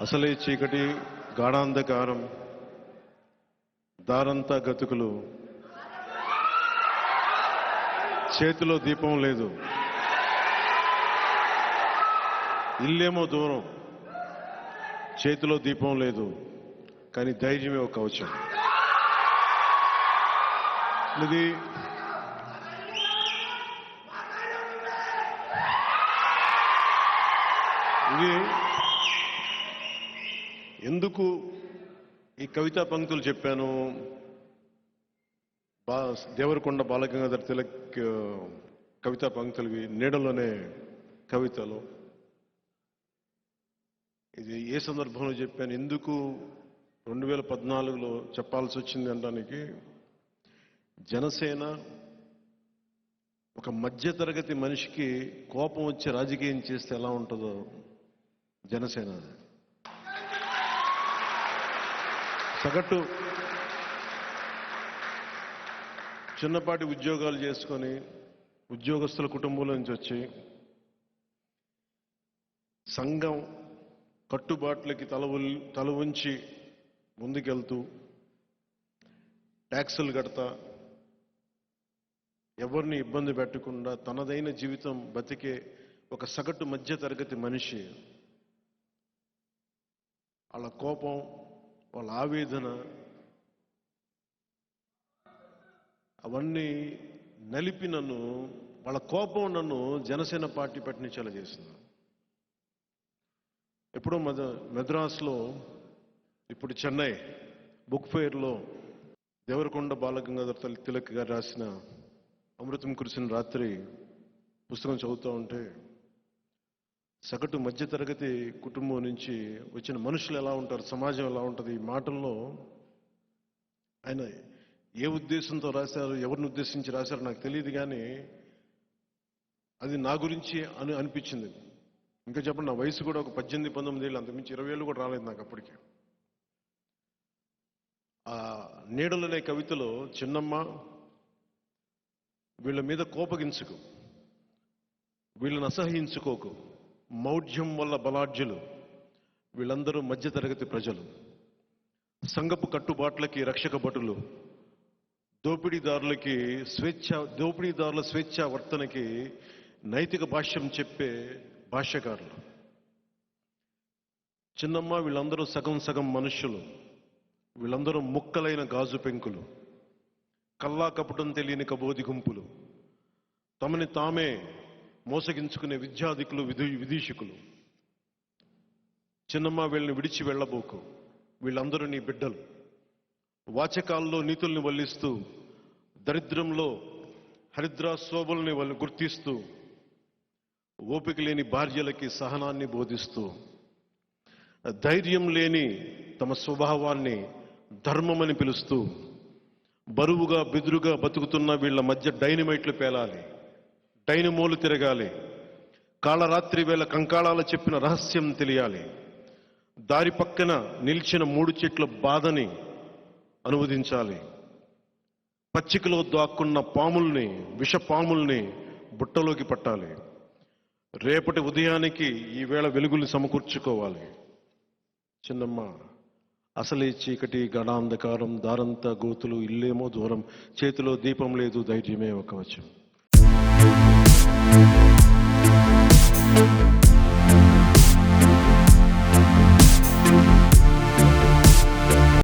అసలే చీకటి గాఢాంధకారం దారంతా గతుకులు. చేతిలో దీపం లేదు. ఇల్లేమో దూరం. చేతిలో దీపం లేదు. కానీ ధైర్యమే ఒక కవచం ఇది ఇది ఎందుకు ఈ కవితా పంక్తులు చెప్పాను? బా దేవరకొండ బాలగంగాధర్ తిలక్ కవితా పంక్తులవి నీడలోనే కవితలు. ఇది ఏ సందర్భంలో చెప్పాను? ఎందుకు రెండు వేల పద్నాలుగులో చెప్పాల్సి వచ్చింది అనడానికి జనసేన ఒక మధ్యతరగతి మనిషికి కోపం వచ్చి రాజకీయం చేస్తే ఎలా ఉంటుందో జనసేన అది. సగటు చిన్నపాటి ఉద్యోగాలు చేసుకొని ఉద్యోగస్తుల కుటుంబంలో నుంచి వచ్చి సంఘం కట్టుబాట్లకి తల తల ఉంచి ముందుకెళ్తూ ట్యాక్సులు కడతా ఎవరిని ఇబ్బంది పెట్టకుండా తనదైన జీవితం బతికే ఒక సగటు మధ్య తరగతి మనిషి. వాళ్ళ కోపం వాళ్ళ ఆవేదన అవన్నీ నలిపి నన్ను వాళ్ళ కోపం నన్ను జనసేన పార్టీ పట్టించేలా చేసింది. ఎప్పుడో మద మెద్రాస్లో ఇప్పుడు చెన్నై బుక్ ఫెయిర్లో దేవరకొండ బాలగంగాధర్ తల్లి తిలక్ గారు రాసిన అమృతం కురిసిన రాత్రి పుస్తకం చదువుతూ ఉంటే సగటు మధ్యతరగతి కుటుంబం నుంచి వచ్చిన మనుషులు ఎలా ఉంటారు? సమాజం ఎలా ఉంటుంది? ఈ మాటల్లో ఆయన ఏ ఉద్దేశంతో రాశారు? ఎవరిని ఉద్దేశించి రాశారు? నాకు తెలియదు కానీ అది నా గురించి అని అనిపించింది. ఇంకా చెప్పండి నా వయసు కూడా ఒక పద్దెనిమిది పంతొమ్మిది ఏళ్ళు అంతకుమించి ఇరవై ఏళ్ళు కూడా రాలేదు నాకు అప్పటికి. ఆ నీడలనే కవితలో చిన్నమ్మ వీళ్ళ మీద కోపగించుకు వీళ్ళని అసహించుకోకు మౌఢ్యం వల్ల బలాఢ్యులు వీళ్ళందరూ మధ్యతరగతి ప్రజలు. సంగపు కట్టుబాట్లకి రక్షక భటులు దోపిడీదారులకి స్వేచ్ఛ దోపిడీదారుల స్వేచ్ఛ వర్తనకి నైతిక భాష్యం చెప్పే భాష్యకారులు. చిన్నమ్మ వీళ్ళందరూ సగం సగం మనుష్యులు వీళ్ళందరూ ముక్కలైన గాజు పెంకులు కల్లా కపటం తెలియని కబోది గుంపులు. తమని తామే మోసగించుకునే విద్యాధికులు విధు విదీషికులు చిన్నమ్మ వీళ్ళని విడిచి వెళ్ళబోకు. వీళ్ళందరూ నీ బిడ్డలు. వాచకాల్లో నీతుల్ని వల్లిస్తూ దరిద్రంలో హరిద్రా శోభల్ని వాళ్ళు గుర్తిస్తూ ఓపిక లేని భార్యలకి సహనాన్ని బోధిస్తూ ధైర్యం లేని తమ స్వభావాన్ని ధర్మమని పిలుస్తూ బరువుగా బెదురుగా బతుకుతున్న వీళ్ళ మధ్య డైనమైట్లు పేలాలి. డైనమోలు తిరగాలి. కాళరాత్రి వేళ కంకాళాల చెప్పిన రహస్యం తెలియాలి. దారి పక్కన నిలిచిన మూడు చెట్ల బాధని అనువదించాలి. పచ్చికలో దాక్కున్న పాముల్ని విష పాముల్ని బుట్టలోకి పట్టాలి. రేపటి ఉదయానికి ఈ వేళ వెలుగులు సమకూర్చుకోవాలి. చిన్నమ్మ అసలే చీకటి గడాంధకారం దారంతా గోతులు ఇల్లేమో దూరం చేతిలో దీపం లేదు ధైర్యమే ఒక